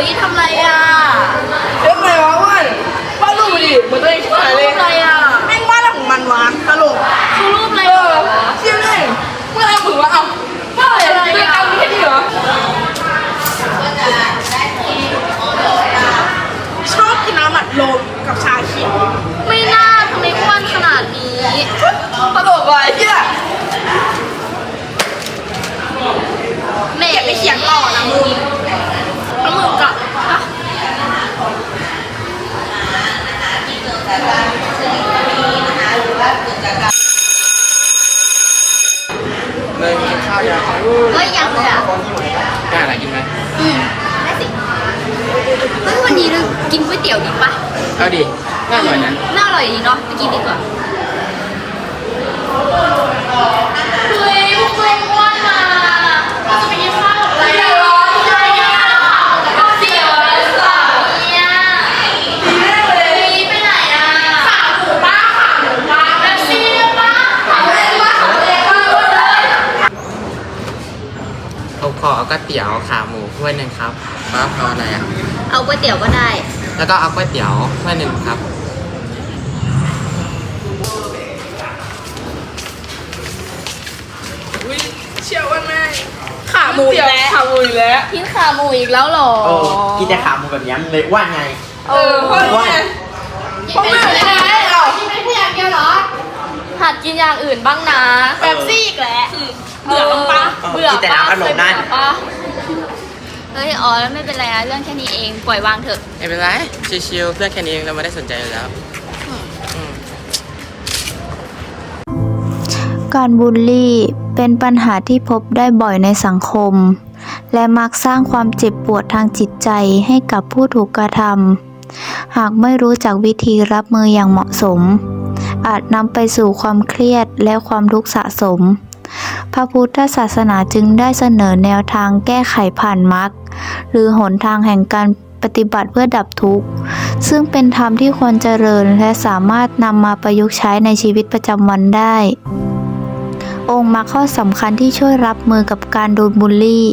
ฮ้ยทำไรอะเอ๊ะไงวะว่านวาดรูปมาดิเหมือนตัวเองชิบหายเลรูยปอะไรอะแม่งวาดอะไรของมันวะตลกคือรูปอะไรเอเหรออเชี่ยเลยเมื่อไรมึงวะเอ้าบ้าอะไรเรื่องการมีแค่นี้เหรอชอบกินน้ำอัดลมกับชาเขียวไม่น่าทำไมอ้วนขนาดนี้ตลกว่ะไอ้เหี้ยแม่อย่าไปเขียนต่อนะมึงแล้วมึงกับอะ เลยกินข้าวยาเฮ้ยยังเลยอะได้อะไรกินไหมอืมได้สิเฮ้ยวันนี้เรากินก๋วยเตี๋ยวดีปะเอาดิน่าอร่อยนะน่าอร่อยดีเนาะไปกินดีกว่าเฮ้ยพวกเพื่อนอ้วนมาเราจะไปกินข้าวกับอะไรอะใครอะกับเสี่ยวอะไรสักเนี่ยไปไหนอะขาหมูป้าขาหมูป้าแท็กซี่เนี่ยป้าขาเองป้าขาเองป้าเลย ผมขอเอา ก๋วยเตี๋ยวขาหมูถ้วยหนึ่งครับป้าเอาอะไรอะเอาก๋วยเตี๋ยวก็ได้ แล้วก็เอาก๋วยเตี๋ยวถ้วยหนึ่งครับ อุ้ยเชี่ยวว่าแม่งขาหมูอีกแล้ว ขาหมูอีกแล้ว กินขาหมูอีกแล้วเหรอโอ้กินแต่ขาหมูแบบนี้มันเลยอ้ว่าไง เออเพราะว่าเพราะแม่ใช่เหรอกินไม่เพียงเดียวเหรอหัดกินอย่างอื่นบ้างนะแป๊บซี่อีกแล้ว เบื่อมั้งปะเออกินแต่น้ำอัดลมนั่น เบื่อปะเฮ้ยอ๋อแล้วไม่เป็นไรนะเรื่องแค่นี้เองปล่อยวางเถอะไม่เป็นไรชิวๆเพื่อนแค่นี้เองเราไม่ได้สนใจอยู่แล้วอืม การบูลลี่เป็นปัญหาที่พบได้บ่อยในสังคม และมักสร้างความเจ็บปวดทางจิตใจให้กับผู้ถูกกระทำหากไม่รู้จักวิธีรับมืออย่างเหมาะสม อาจนำไปสู่ความเครียดและความทุกข์สะสมพ ระพุทธศาสนาจึงได้เสนอแนวทางแก้ไขผ่านมรรคหรือหนทางแห่งการปฏิบัติเพื่อดับทุกข์ ซึ่งเป็นธรรมที่ควรเจริญและสามารถนำมาประยุกต์ใช้ในชีวิตประจำวันได้ องค์มรรคข้อสำคัญที่ช่วยรับมือกับการโดนบูลลี่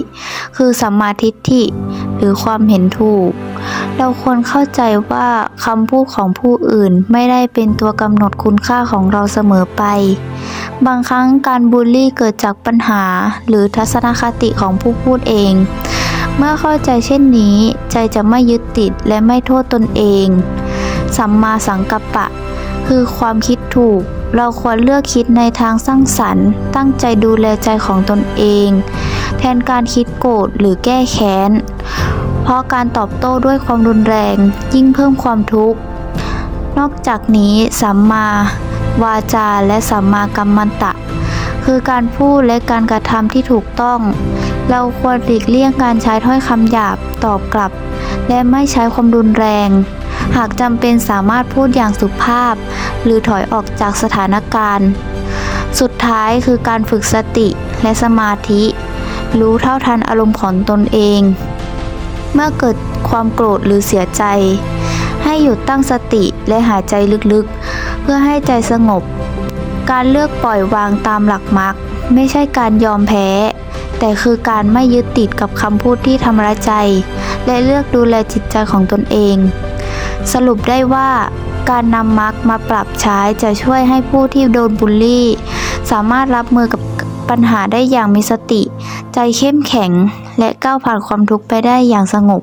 คือสัมมาทิฏฐิ หรือความเห็นถูก เราควรเข้าใจว่าคำพูดของผู้อื่นไม่ได้เป็นตัวกำหนดคุณค่าของเราเสมอไป บางครั้งการบูลลี่เกิดจากปัญหา หรือทัศนคติของผู้พูดเอง เมื่อเข้าใจเช่นนี้ ใจจะไม่ยึดติดและไม่โทษตนเอง สัมมาสังกัปปะ คือความคิดถูก เราควรเลือกคิดในทางสร้างสรรค์ ตั้งใจดูแลใจของตนเอง แทนการคิดโกรธหรือแก้แค้น เพราะการตอบโต้ด้วยความรุนแรง ยิ่งเพิ่มความทุกข์ นอกจากนี้สัมมา วาจาและสัมมากัมมันตะ คือการพูดและการกระทำที่ถูกต้อง เราควรหลีกเลี่ยงการใช้ถ้อยคำหยาบตอบกลับ และไม่ใช้ความรุนแรง หากจำเป็นสามารถพูดอย่างสุภาพ หรือถอยออกจากสถานการณ์ สุดท้ายคือการฝึกสติและสมาธิ รู้เท่าทันอารมณ์ของตนเอง เมื่อเกิดความโกรธหรือเสียใจ ให้หยุดตั้งสติและหายใจลึกๆ เพื่อให้ใจสงบ การเลือกปล่อยวางตามหลักมรรคไม่ใช่การยอมแพ้ แต่คือการไม่ยึดติดกับคำพูดที่ทำร้ายใจ และเลือกดูแลจิตใจของตนเอง สรุปได้ว่าการนำมรรคมาปรับใช้จะช่วยให้ผู้ที่โดนบูลลี่ สามารถรับมือกับปัญหาได้อย่างมีสติ ใจเข้มแข็ง และก้าวผ่านความทุกข์ไปได้อย่างสงบ